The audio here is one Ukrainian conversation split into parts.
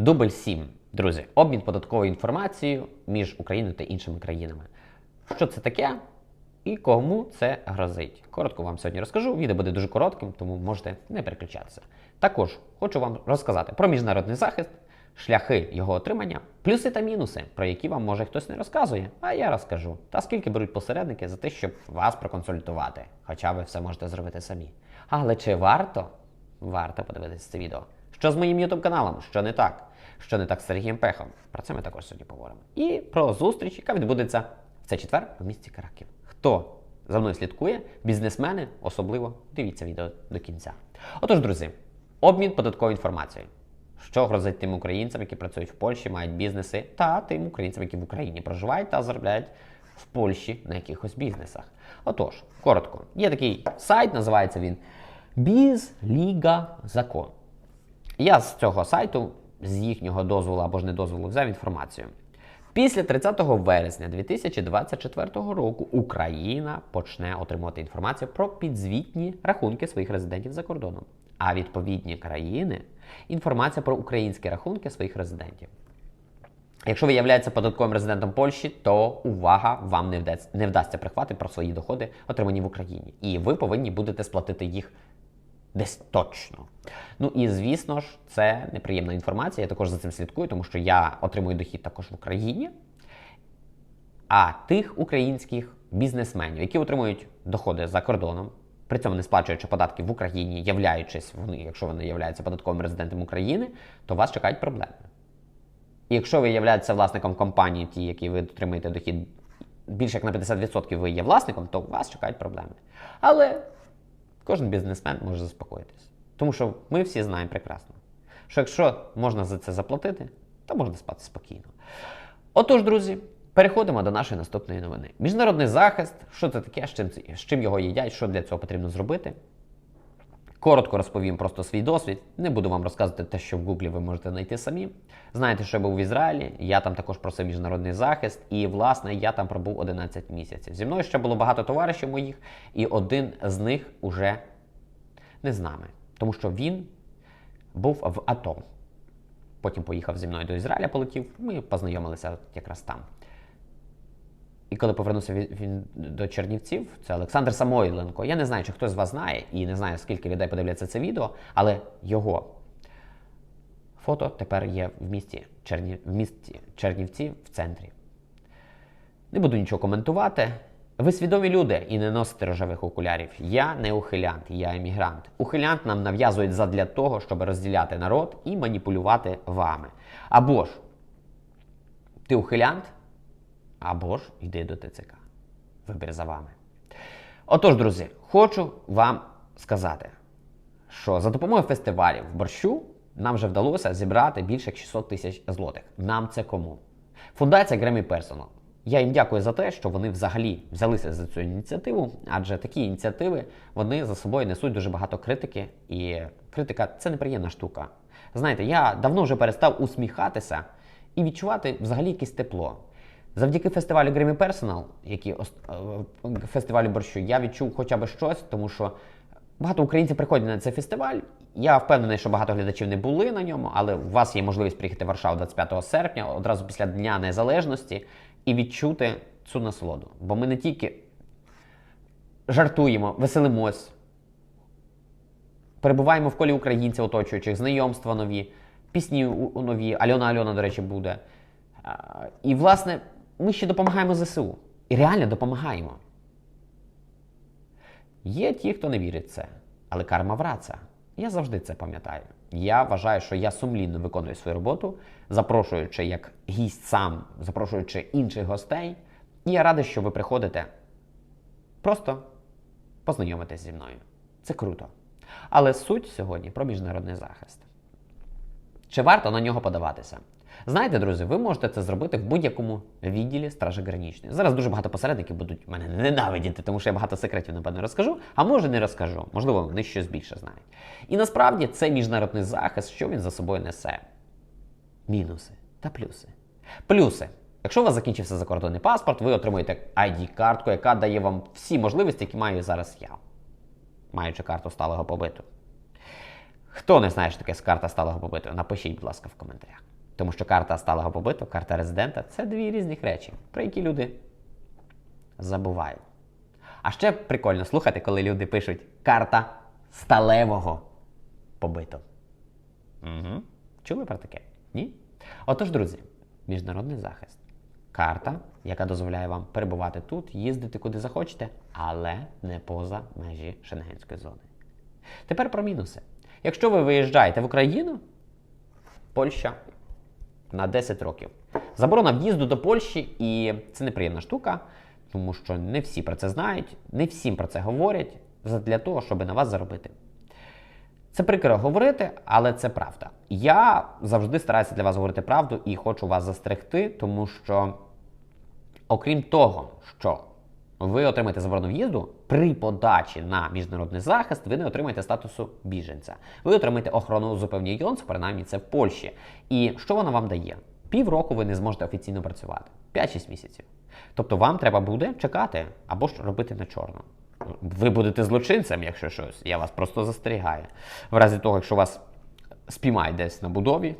Дубль 7. Друзі, обмін податковою інформацією між Україною та іншими країнами. Що це таке і кому це грозить? Коротко вам сьогодні розкажу. Відео буде дуже коротким, тому можете не переключатися. Також хочу вам розказати про міжнародний захист, шляхи його отримання, плюси та мінуси, про які вам може хтось не розказує, а я розкажу. Та скільки беруть посередники за те, щоб вас проконсультувати, хоча ви все можете зробити самі. Але чи варто? Варто подивитися це відео. Що з моїм YouTube каналом? Що не так? Що не так з Сергієм Пехом? Про це ми також сьогодні поговоримо. І про зустріч, яка відбудеться в цей четвер в місті Краків. Хто за мною слідкує, бізнесмени особливо дивіться відео до кінця. Отож, друзі, обмін податковою інформацією. Що грозить тим українцям, які працюють в Польщі, мають бізнеси, та тим українцям, які в Україні проживають та заробляють в Польщі на якихось бізнесах. Отож, коротко, є такий сайт, називається він Бізліга Закон. Я з цього сайту, з їхнього дозволу або ж не дозволу, взяв інформацію. Після 30 вересня 2024 року Україна почне отримувати інформацію про підзвітні рахунки своїх резидентів за кордоном, а відповідні країни інформація про українські рахунки своїх резидентів. Якщо ви являєтеся податковим резидентом Польщі, то увага вам не вдасться, не вдасться прихвати про свої доходи, отримані в Україні. І ви повинні будете сплатити їх десь точно. Ну і звісно ж, це неприємна інформація. Я також за цим слідкую, тому що я отримую дохід також в Україні. А тих українських бізнесменів, які отримують доходи за кордоном, при цьому не сплачуючи податки в Україні, являючись вони, якщо вони являються податковим резидентом України, то вас чекають проблеми. І якщо ви являєтеся власником компанії, ті, які ви отримуєте дохід більше як на 50% ви є власником, то вас чекають проблеми. Але кожен бізнесмен може заспокоїтись. Тому що ми всі знаємо прекрасно, що якщо можна за це заплатити, то можна спати спокійно. Отож, друзі, переходимо до нашої наступної новини. Міжнародний захист, що це таке, з чим, з чим його їдять, що для цього потрібно зробити. Коротко розповім просто свій досвід. Не буду вам розказувати те, що в Гуглі ви можете знайти самі. Знаєте, що я був в Ізраїлі, я там також просив міжнародний захист, і власне я там пробув 11 місяців. Зі мною ще було багато товаришів моїх, і один з них уже не з нами, тому що він був в АТО. Потім поїхав зі мною до Ізраїля, полетів. Ми познайомилися якраз там. І коли повернувся він, до Чернівців, це Олександр Самойленко. Я не знаю, чи хтось з вас знає, і не знаю, скільки людей подивляться це відео, але його фото тепер є в місті, Черні... в місті Чернівці в центрі. Не буду нічого коментувати. Ви свідомі люди і не носите рожевих окулярів. Я не ухилянт, я емігрант. Ухилянт нам нав'язують задля того, щоб розділяти народ і маніпулювати вами. Або ж ти ухилянт, або ж йди до ТЦК. Вибір за вами. Отож, друзі, хочу вам сказати, що за допомогою фестивалів в борщу нам вже вдалося зібрати більше як 600 тисяч злотих. Нам це кому? Фундація Grammy Personal. Я їм дякую за те, що вони взагалі взялися за цю ініціативу, адже такі ініціативи вони за собою несуть дуже багато критики, і критика це неприємна штука. Знаєте, я давно вже перестав усміхатися і відчувати взагалі якесь тепло. Завдяки фестивалю Grammy Personal, який е, фестивалю борщу, я відчув хоча б щось, тому що багато українців приходять на цей фестиваль. Я впевнений, що багато глядачів не були на ньому, але у вас є можливість приїхати в Варшаву 25 серпня, одразу після Дня Незалежності, і відчути цю насолоду. Бо ми не тільки жартуємо, веселимось, перебуваємо в колі українців, оточуючих, знайомства нові, пісні нові. Альона Альона, до речі, буде. І, власне, ми ще допомагаємо ЗСУ. І реально допомагаємо. Є ті, хто не вірить в це, але карма враця. Я завжди це пам'ятаю. Я вважаю, що я сумлінно виконую свою роботу, запрошуючи як гість сам, запрошуючи інших гостей. І я радий, що ви приходите просто познайомитись зі мною. Це круто. Але суть сьогодні про міжнародний захист. Чи варто на нього подаватися? Знаєте, друзі, ви можете це зробити в будь-якому відділі Стражі Гранічної. Зараз дуже багато посередників будуть мене ненавидіти, тому що я багато секретів, напевно, розкажу, а може не розкажу. Можливо, вони щось більше знають. І насправді це міжнародний захист, що він за собою несе. Мінуси та плюси. Плюси. Якщо у вас закінчився закордонний паспорт, ви отримуєте ID-картку, яка дає вам всі можливості, які маю зараз я, маючи карту сталого побиту. Хто не знає, що таке карта сталого побиту, напишіть, будь ласка, в коментарях. Тому що карта сталого побиту, карта резидента це дві різних речі, про які люди забувають. А ще прикольно слухати, коли люди пишуть карта сталевого побиту. Угу. Чули про таке? Ні? Отож, друзі, міжнародний захист. Карта, яка дозволяє вам перебувати тут, їздити куди захочете, але не поза межі Шенгенської зони. Тепер про мінуси. Якщо ви виїжджаєте в Україну, Польща на 10 років. Заборона в'їзду до Польщі, і це неприємна штука, тому що не всі про це знають, не всім про це говорять для того, щоб на вас заробити. Це прикро говорити, але це правда. Я завжди стараюся для вас говорити правду і хочу вас застерегти, тому що, окрім того, що ви отримаєте заборону в'їзду, при подачі на міжнародний захист ви не отримаєте статусу біженця. Ви отримаєте охорону зупевні Йонс, принаймні це в Польщі. І що вона вам дає? Півроку ви не зможете офіційно працювати. 5-6 місяців. Тобто вам треба буде чекати або ж робити на чорно. Ви будете злочинцем, якщо щось. Я вас просто застерігаю. В разі того, якщо вас спіймають десь на будові,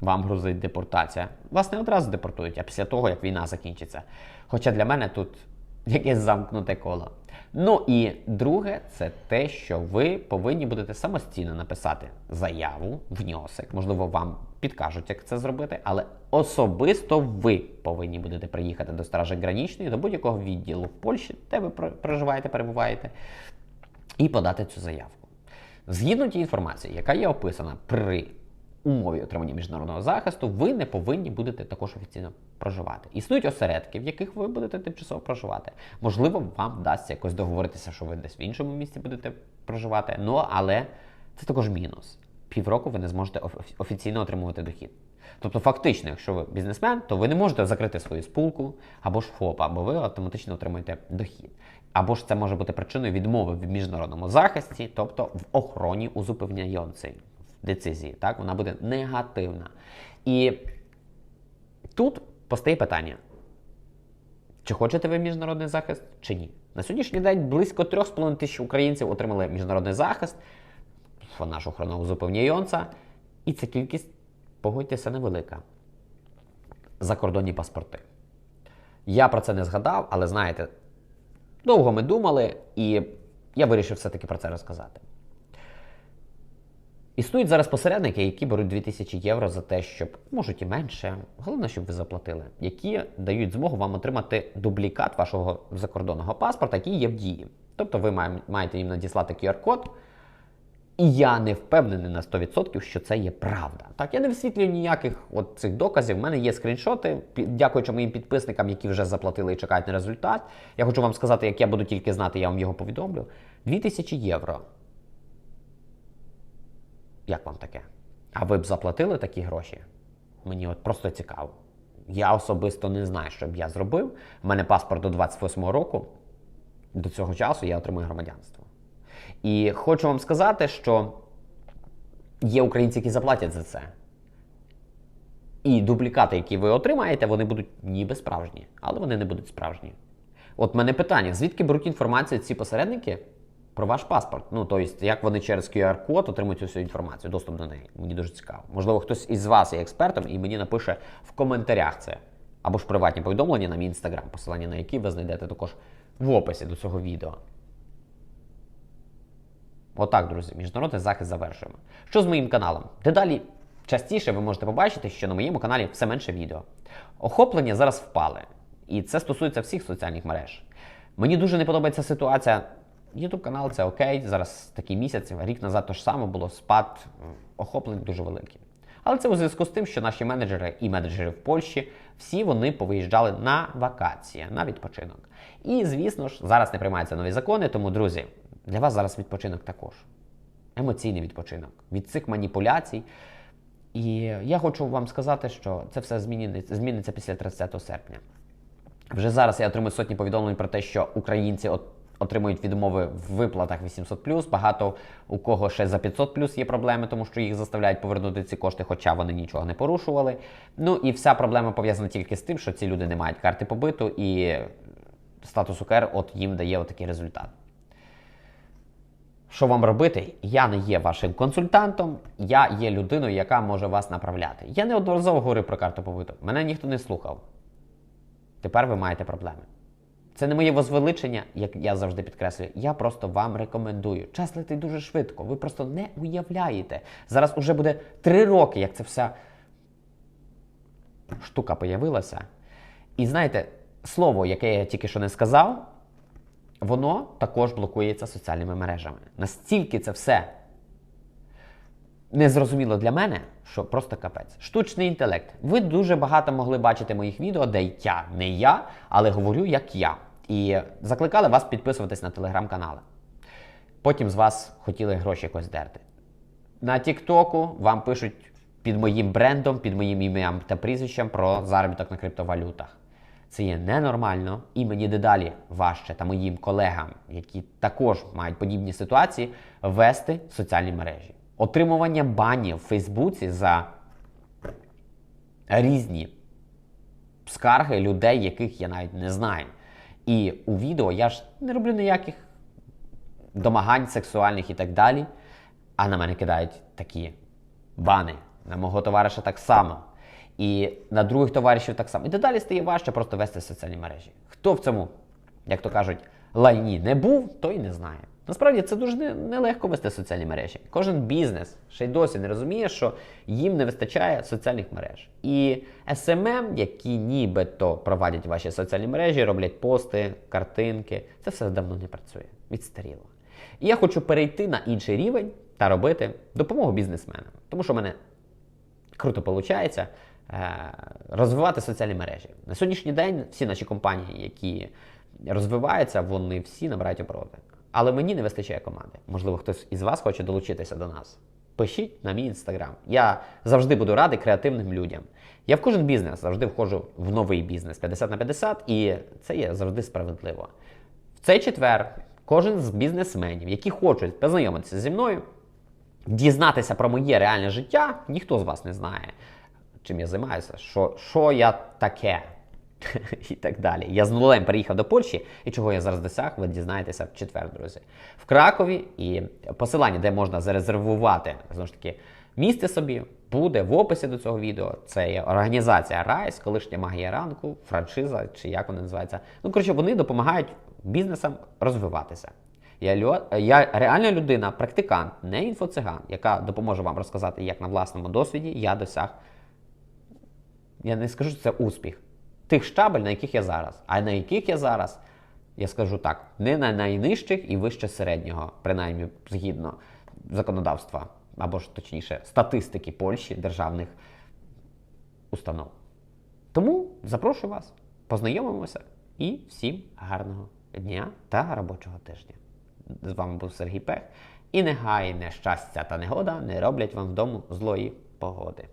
вам грозить депортація. Вас не одразу депортують, а після того, як війна закінчиться. Хоча для мене тут якесь замкнуте коло. Ну і друге, це те, що ви повинні будете самостійно написати заяву, внесок. Можливо, вам підкажуть, як це зробити, але особисто ви повинні будете приїхати до Стражі Гранічної, до будь-якого відділу в Польщі, де ви проживаєте, перебуваєте, і подати цю заявку. Згідно тієї інформації, яка є описана при умові отримання міжнародного захисту, ви не повинні будете також офіційно проживати. Існують осередки, в яких ви будете тимчасово проживати. Можливо, вам вдасться якось договоритися, що ви десь в іншому місці будете проживати. Ну але це також мінус. Півроку ви не зможете офіційно отримувати дохід. Тобто, фактично, якщо ви бізнесмен, то ви не можете закрити свою спулку або ж ФОП, або ви автоматично отримуєте дохід. Або ж це може бути причиною відмови в міжнародному захисті, тобто в охороні у зупиняйонці децизії. Так, вона буде негативна. І тут постає питання: чи хочете ви міжнародний захист, чи ні? На сьогоднішній день близько 3,5 тисяч українців отримали міжнародний захист, нашу зупиняє Йонца, і ця кількість, погодьтеся, невелика. Закордонні паспорти. Я про це не згадав, але знаєте, довго ми думали, і я вирішив все-таки про це розказати. Існують зараз посередники, які беруть 2000 євро за те, щоб можуть і менше, головне, щоб ви заплатили, які дають змогу вам отримати дублікат вашого закордонного паспорта, який є в дії. Тобто ви маєте їм надіслати QR-код. І я не впевнений на 100%, що це є правда. Так, я не висвітлюю ніяких от цих доказів. У мене є скріншоти, дякуючи моїм підписникам, які вже заплатили і чекають на результат. Я хочу вам сказати, як я буду тільки знати, я вам його повідомлю. 2000 євро. Як вам таке? А ви б заплатили такі гроші? Мені от просто цікаво. Я особисто не знаю, що б я зробив. У мене паспорт до 28-го року. До цього часу я отримую громадянство. І хочу вам сказати, що є українці, які заплатять за це. І дублікати, які ви отримаєте, вони будуть ніби справжні, але вони не будуть справжні. От мене питання: звідки беруть інформацію ці посередники? Про ваш паспорт. Ну, тобто, як вони через QR-код отримують всю інформацію, доступ до неї. Мені дуже цікаво. Можливо, хтось із вас є експертом і мені напише в коментарях це. Або ж приватні повідомлення на мій інстаграм, посилання на які ви знайдете також в описі до цього відео. Отак, друзі, міжнародний захист завершуємо. Що з моїм каналом? Дедалі частіше ви можете побачити, що на моєму каналі все менше відео. Охоплення зараз впали. І це стосується всіх соціальних мереж. Мені дуже не подобається ситуація Ютуб канал це окей. Зараз такий місяць, рік назад то ж саме було спад охоплень дуже великий. Але це у зв'язку з тим, що наші менеджери і менеджери в Польщі всі вони повиїжджали на вакації, на відпочинок. І, звісно ж, зараз не приймаються нові закони, тому, друзі, для вас зараз відпочинок також. Емоційний відпочинок від цих маніпуляцій. І я хочу вам сказати, що це все зміниться, зміниться після 30 серпня. Вже зараз я отримую сотні повідомлень про те, що українці отримують відмови в виплатах 800 Багато у кого ще за 500 є проблеми, тому що їх заставляють повернути ці кошти, хоча вони нічого не порушували. Ну і вся проблема пов'язана тільки з тим, що ці люди не мають карти побиту, і статус УКР от їм дає отакий результат. що вам робити? Я не є вашим консультантом, я є людиною, яка може вас направляти. Я неодноразово говорив про карту побуту. Мене ніхто не слухав. Тепер ви маєте проблеми. Це не моє возвеличення, як я завжди підкреслюю. Я просто вам рекомендую. Час летить дуже швидко. Ви просто не уявляєте. Зараз уже буде три роки, як ця вся штука появилася. І знаєте, слово, яке я тільки що не сказав, воно також блокується соціальними мережами. Настільки це все незрозуміло для мене, що просто капець. Штучний інтелект. Ви дуже багато могли бачити моїх відео, де я не я, але говорю як я. І закликали вас підписуватись на телеграм-канали. Потім з вас хотіли гроші якось дерти. На Тіктоку вам пишуть під моїм брендом, під моїм ім'ям та прізвищем про заробіток на криптовалютах. Це є ненормально, і мені дедалі важче та моїм колегам, які також мають подібні ситуації, вести соціальні мережі. Отримування банів в Фейсбуці за різні скарги людей, яких я навіть не знаю. І у відео я ж не роблю ніяких домагань сексуальних і так далі. А на мене кидають такі бани. На мого товариша так само. І на других товаришів так само. І дедалі стає важче просто вести соціальні мережі. Хто в цьому, як то кажуть, лайні не був, той не знає. Насправді це дуже не- нелегко вести соціальні мережі. Кожен бізнес ще й досі не розуміє, що їм не вистачає соціальних мереж. І SMM, які нібито провадять ваші соціальні мережі, роблять пости, картинки, це все давно не працює. Відстаріло. І я хочу перейти на інший рівень та робити допомогу бізнесменам. Тому що в мене круто виходить розвивати соціальні мережі. На сьогоднішній день всі наші компанії, які розвиваються, вони всі набирають обороти. Але мені не вистачає команди. Можливо, хтось із вас хоче долучитися до нас. Пишіть на мій інстаграм. Я завжди буду радий креативним людям. Я в кожен бізнес завжди входжу в новий бізнес 50 на 50, і це є завжди справедливо. В цей четвер кожен з бізнесменів, які хочуть познайомитися зі мною, дізнатися про моє реальне життя, ніхто з вас не знає, чим я займаюся, що, що я таке. І так далі. Я з нулем переїхав до Польщі, і чого я зараз досяг, ви дізнаєтеся в четвер, друзі. В Кракові і посилання, де можна зарезервувати знову ж таки місце собі, буде в описі до цього відео. Це є організація Райс, колишня магія ранку, франшиза, чи як вона називається. Ну, коротше, вони допомагають бізнесам розвиватися. Я, я реальна людина, практикант, не інфоциган, яка допоможе вам розказати, як на власному досвіді я досяг я не скажу, що це успіх. Тих штабель, на яких я зараз. А на яких я зараз, я скажу так, не на найнижчих і вище середнього, принаймні згідно законодавства, або ж точніше, статистики Польщі державних установ. Тому запрошую вас, познайомимося і всім гарного дня та робочого тижня. З вами був Сергій Пех. І нехай нещастя та негода не роблять вам вдому злої погоди.